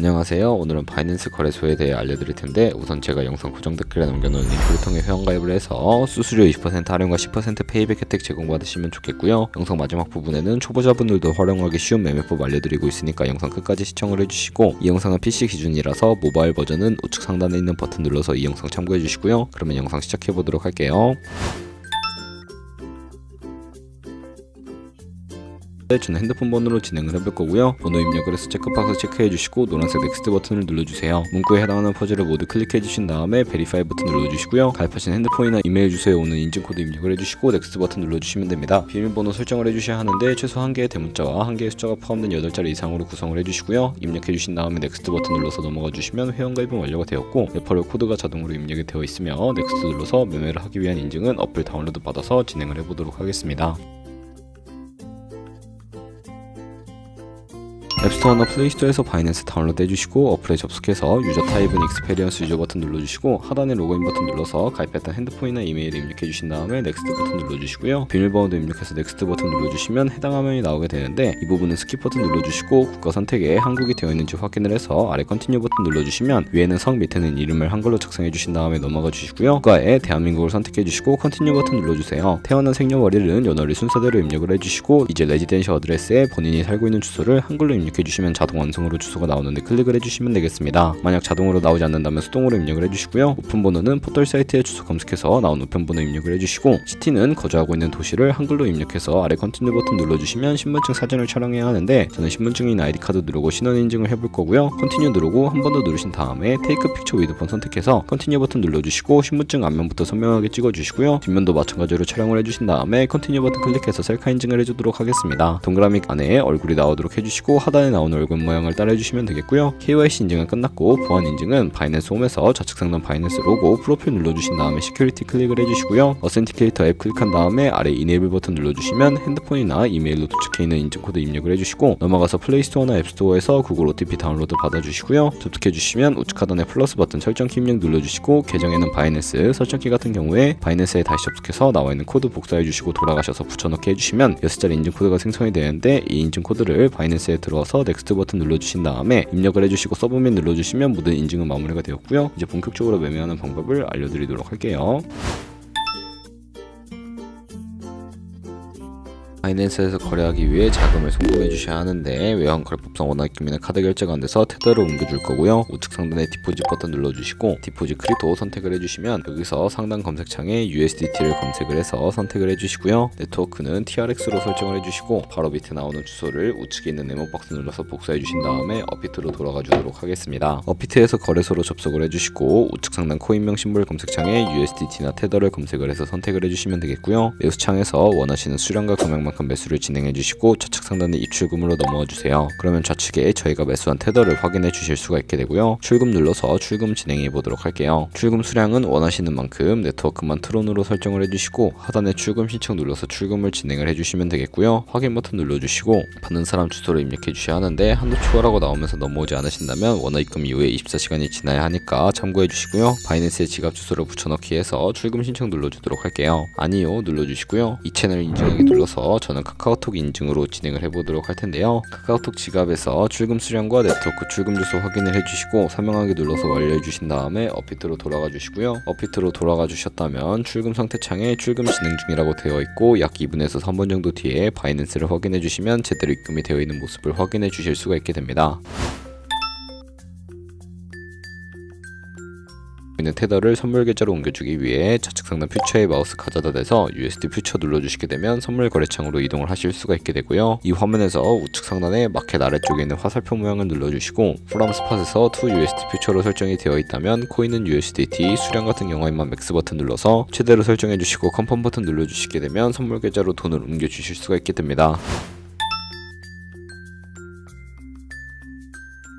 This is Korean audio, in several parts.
안녕하세요. 오늘은 바이낸스 거래소에 대해 알려드릴 텐데 우선 제가 영상 고정 댓글에 남겨놓은 링크를 통해 회원가입을 해서 수수료 20% 할인과 10% 페이백 혜택 제공받으시면 좋겠고요. 영상 마지막 부분에는 초보자분들도 활용하기 쉬운 매매법 알려드리고 있으니까 영상 끝까지 시청을 해주시고 이 영상은 PC 기준이라서 모바일 버전은 우측 상단에 있는 버튼 눌러서 이 영상 참고해주시고요. 그러면 영상 시작해보도록 할게요. 저는 핸드폰 번호로 진행을 해볼 거고요. 번호 입력을 해서 체크박스 체크해 주시고 노란색 넥스트 버튼을 눌러주세요. 문구에 해당하는 퍼즐을 모두 클릭해 주신 다음에 베리파이 버튼 눌러주시고요. 가입하신 핸드폰이나 이메일 주소에 오는 인증코드 입력을 해주시고 넥스트 버튼 눌러주시면 됩니다. 비밀번호 설정을 해주셔야 하는데 최소 한 개의 대문자와 한 개의 숫자가 포함된 8자리 이상으로 구성을 해주시고요. 입력해 주신 다음에 넥스트 버튼 눌러서 넘어가 주시면 회원 가입은 완료가 되었고 레퍼럴 코드가 자동으로 입력이 되어 있으며 넥스트 눌러서 매매를 하기 위한 인증은 어플 다운로드 받아서 진행을 해보도록 하겠습니다. 앱스토어나 플레이스토어에서 바이낸스 다운로드 해주시고 어플에 접속해서 유저 타입은 익스페리언스 유저 버튼 눌러주시고 하단에 로그인 버튼 눌러서 가입했던 핸드폰이나 이메일 입력해 주신 다음에 넥스트 버튼 눌러주시고요. 비밀번호도 입력해서 넥스트 버튼 눌러주시면 해당 화면이 나오게 되는데 이 부분은 스킵 버튼 눌러주시고 국가 선택에 한국이 되어 있는지 확인을 해서 아래 컨티뉴 버튼 눌러주시면 위에는 성 밑에는 이름을 한글로 작성해 주신 다음에 넘어가 주시고요. 국가에 대한민국을 선택해 주시고 컨티뉴 버튼 눌러주세요. 태어난 생년월일은 연월일 순서대로 입력을 해주시고 이제 레지덴시 어드레스에 본인이 살고 있는 주소를 한글로 입력 입력해 주시면 자동 완성으로 주소가 나오는데 클릭을 해주시면 되겠습니다. 만약 자동으로 나오지 않는다면 수동으로 입력을 해주시고요. 우편 번호는 포털 사이트에 주소 검색해서 나온 우편 번호 입력을 해주시고 시티는 거주하고 있는 도시를 한글로 입력해서 아래 컨티뉴 버튼 눌러주시면 신분증 사진을 촬영해야 하는데 저는 신분증이나 아이디 카드 누르고 신원 인증을 해볼 거고요. 컨티뉴 누르고 한 번 더 누르신 다음에 테이크 픽처 위드 폰 선택해서 컨티뉴 버튼 눌러주시고 신분증 앞면부터 선명하게 찍어주시고요. 뒷면도 마찬가지로 촬영을 해주신 다음에 컨티뉴 버튼 클릭해서 셀카 인증을 해주도록 하겠습니다. 동그라미 안에 얼굴이 나오도록 해주시고 하단에 나오는 얼굴 모양을 따라해주시면 되겠고요. KYC 인증은 끝났고 보안 인증은 바이낸스 홈에서 좌측 상단 바이낸스 로고 프로필 눌러주신 다음에 시큐리티 클릭을 해주시고요. 어센티케이터 앱 클릭한 다음에 아래 이네이블 버튼 눌러주시면 핸드폰이나 이메일로 도착해 있는 인증코드 입력을 해주시고 넘어가서 플레이스토어나 앱스토어에서 구글 OTP 다운로드 받아주시고요. 접속해주시면 우측 하단에 플러스 버튼 설정키 입력 눌러주시고 계정에는 바이낸스 설정키 같은 경우에 바이낸스에 다시 접속해서 나와 있는 코드 복사해주시고 돌아가셔서 붙여넣기 해주시면 6자리 인증코드가 생성이 되는데 이 인증코드를 바이낸스에 들어와서 넥스트 버튼 눌러주신 다음에 입력을 해주시고 서브밋 눌러주시면 모든 인증은 마무리가 되었고요. 이제 본격적으로 매매하는 방법을 알려드리도록 할게요. 바이낸스에서 거래하기 위해 자금을 송금해 주셔야 하는데 외환 거래법상 원화입 금이나 카드 결제가 안 돼서 테더로 옮겨줄 거고요. 우측 상단에 디포짓 버튼 눌러주시고 디포짓 크립토 선택을 해주시면 여기서 상단 검색창에 USDT를 검색을 해서 선택을 해주시고요. 네트워크는 TRX로 설정을 해주시고 바로 밑에 나오는 주소를 우측에 있는 네모 박스 눌러서 복사해 주신 다음에 어피트로 돌아가 주도록 하겠습니다. 어피트에서 거래소로 접속을 해주시고 우측 상단 코인명 심볼 검색창에 USDT나 테더를 검색을 해서 선택을 해주시면 되겠고요. 매수창에서 원하시는 수량과 금액만 만큼 매수를 진행해 주시고 좌측 상단에 입출금으로 넘어와 주세요. 그러면 좌측에 저희가 매수한 테더를 확인해 주실 수가 있게 되고요. 출금 눌러서 출금 진행해 보도록 할게요. 출금 수량은 원하시는 만큼 네트워크만 트론으로 설정을 해주시고 하단에 출금 신청 눌러서 출금을 진행을 해주시면 되겠고요. 확인 버튼 눌러주시고 받는 사람 주소를 입력해 주셔야 하는데 한도 초과라고 나오면서 넘어오지 않으신다면 원화 입금 이후에 24시간이 지나야 하니까 참고해 주시고요. 바이낸스에 지갑 주소를 붙여넣기 해서 출금 신청 눌러주도록 할게요. 아니요 눌러주시고요. 이 채널 인증하기 눌러서 저는 카카오톡 인증으로 진행을 해보도록 할 텐데요. 카카오톡 지갑에서 출금 수량과 네트워크 출금 주소 확인을 해주시고 설명하기 눌러서 완료해 주신 다음에 어피트로 돌아가 주시고요. 어피트로 돌아가 주셨다면 출금 상태 창에 출금 진행 중이라고 되어 있고 약 2분에서 3분 정도 뒤에 바이낸스를 확인해 주시면 제대로 입금이 되어 있는 모습을 확인해 주실 수가 있게 됩니다. 있는 테더를 선물 계좌로 옮겨주기 위해 좌측 상단 퓨처에 마우스 가져다 대서 USD 퓨처 눌러주시게 되면 선물 거래창으로 이동을 하실 수가 있게 되고요. 이 화면에서 우측 상단에 마켓 아래쪽에 있는 화살표 모양을 눌러주시고 프롬 스팟에서 to USD 퓨처로 설정이 되어 있다면 코인은 USDT 수량 같은 경우에만 맥스 버튼 눌러서 최대로 설정해 주시고 컨펌 버튼 눌러주시게 되면 선물 계좌로 돈을 옮겨 주실 수가 있게 됩니다.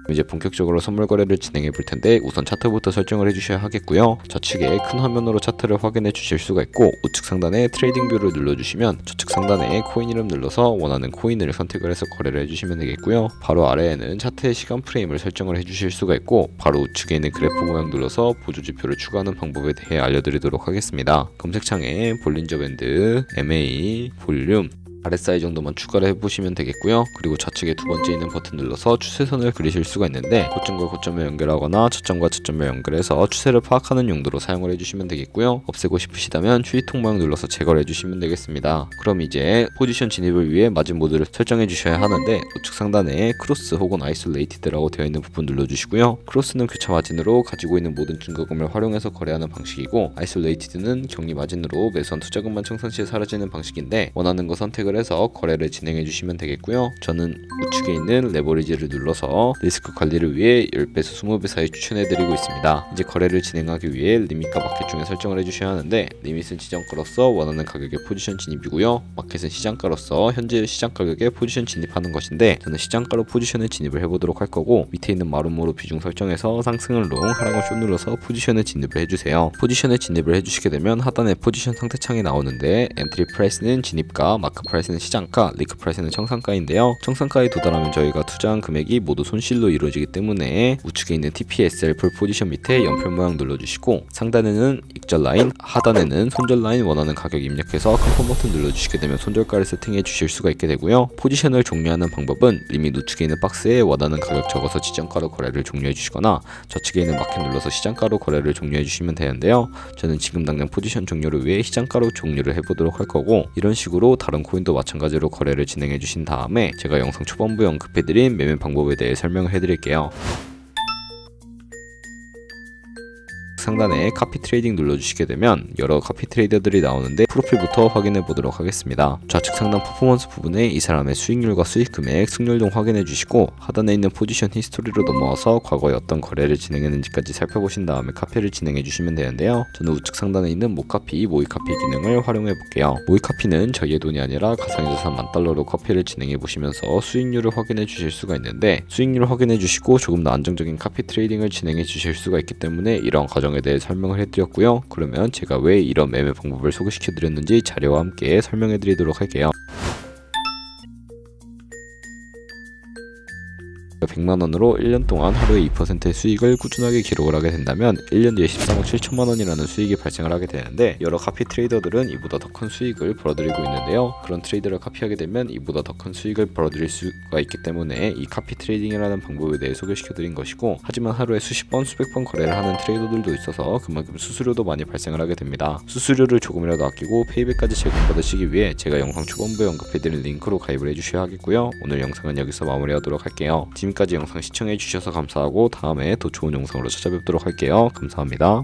이제 본격적으로 선물 거래를 진행해 볼 텐데 우선 차트부터 설정을 해주셔야 하겠고요. 좌측에 큰 화면으로 차트를 확인해 주실 수가 있고 우측 상단에 트레이딩 뷰를 눌러주시면 좌측 상단에 코인 이름 눌러서 원하는 코인을 선택을 해서 거래를 해주시면 되겠고요. 바로 아래에는 차트의 시간 프레임을 설정을 해주실 수가 있고 바로 우측에 있는 그래프 모양 눌러서 보조 지표를 추가하는 방법에 대해 알려드리도록 하겠습니다. 검색창에 볼린저 밴드, MA, 볼륨 RSI 정도만 추가를 해보시면 되겠고요. 그리고 좌측에 두 번째 있는 버튼 눌러서 추세선을 그리실 수가 있는데 고점과 고점을 연결하거나 저점과 저점을 연결해서 추세를 파악하는 용도로 사용을 해주시면 되겠고요. 없애고 싶으시다면 추이통 모양 눌러서 제거를 해주시면 되겠습니다. 그럼 이제 포지션 진입을 위해 마진 모드를 설정해 주셔야 하는데 우측 상단에 크로스 혹은 아이솔레이티드라고 되어 있는 부분 눌러주시고요. 크로스는 교차 마진으로 가지고 있는 모든 증거금을 활용해서 거래하는 방식이고 아이솔레이티드는 격리 마진으로 매수한 투자금만 청산 시에 사라지는 방식인데 원하는 거 선택을 해서 거래를 진행해 주시면 되겠고요. 저는 우측에 있는 레버리지를 눌러서 리스크 관리를 위해 10배에서 20배 사이 추천해 드리고 있습니다. 이제 거래를 진행하기 위해 리밋과 마켓 중에 설정을 해 주셔야 하는데 리밋은 지정가로서 원하는 가격에 포지션 진입이고요. 마켓은 시장가로서 현재 시장 가격에 포지션 진입하는 것인데 저는 시장가로 포지션을 진입을 해 보도록 할 거고 밑에 있는 마름모로 비중 설정해서 상승을 롱 하락을 쇼 눌러서 포지션에 진입을 해 주세요. 포지션에 진입을 해 주시게 되면 하단에 포지션 상태 창이 나오는데 엔트리 프라이스는 진입가, 마크 프라이스 는 시장가, 리크 프라이스는 청산가인데요. 청산가에 도달하면 저희가 투자한 금액이 모두 손실로 이루어지기 때문에 우측에 있는 TPSL 풀 포지션 밑에 연필 모양 눌러주시고 상단에는 익절 라인, 하단에는 손절 라인 원하는 가격 입력해서 컨펌 버튼 눌러주시게 되면 손절가를 세팅해 주실 수가 있게 되고요. 포지션을 종료하는 방법은 리밋 우측에 있는 박스에 원하는 가격 적어서 지정가로 거래를 종료해 주시거나 좌측에 있는 마켓 눌러서 시장가로 거래를 종료해 주시면 되는데요. 저는 지금 당장 포지션 종료를 위해 시장가로 종료를 해보도록 할 거고 이런 식으로 다른 코인도 마찬가지로 거래를 진행해 주신 다음에 제가 영상 초반부에 언급해드린 매매 방법에 대해 설명을 해드릴게요. 상단에 카피 트레이딩 눌러주시게 되면 여러 카피 트레이더들이 나오는데 프로필부터 확인해 보도록 하겠습니다. 좌측 상단 퍼포먼스 부분에 이 사람의 수익률과 수익 금액, 승률 등 확인해 주시고 하단에 있는 포지션 히스토리로 넘어와서 과거에 어떤 거래를 진행했는지까지 살펴보신 다음에 카피를 진행해 주시면 되는데요. 저는 우측 상단에 있는 모카피, 모의 카피 기능을 활용해 볼게요. 모의 카피는 저희의 돈이 아니라 가상의 자산 만 달러로 커피를 진행해 보시면서 수익률을 확인해 주실 수가 있는데 수익률을 확인해 주시고 조금 더 안정적인 카피 트레이딩을 진행해 주실 수가 있기 때문에 이런 과정 에 대해 설명을 해드렸고요. 그러면 제가 왜 이런 매매 방법을 소개시켜 드렸는지 자료와 함께 설명해 드리도록 할게요. 100만 원으로 1년 동안 하루에 2%의 수익을 꾸준하게 기록을 하게 된다면 1년 뒤에 13억 7천만 원이라는 수익이 발생을 하게 되는데 여러 카피 트레이더들은 이보다 더 큰 수익을 벌어들이고 있는데요. 그런 트레이더를 카피하게 되면 이보다 더 큰 수익을 벌어들일 수가 있기 때문에 이 카피 트레이딩이라는 방법에 대해 소개시켜 드린 것이고 하지만 하루에 수십 번 수백 번 거래를 하는 트레이더들도 있어서 그만큼 수수료도 많이 발생을 하게 됩니다. 수수료를 조금이라도 아끼고 페이백까지 제공받으시기 위해 제가 영상 초반부에 언급해드린 링크로 가입을 해주셔야 하겠고요. 오늘 영상은 여기서 마무리하도록 할게요. 지금까지 영상 시청해주셔서 감사하고 다음에 더 좋은 영상으로 찾아뵙도록 할게요. 감사합니다.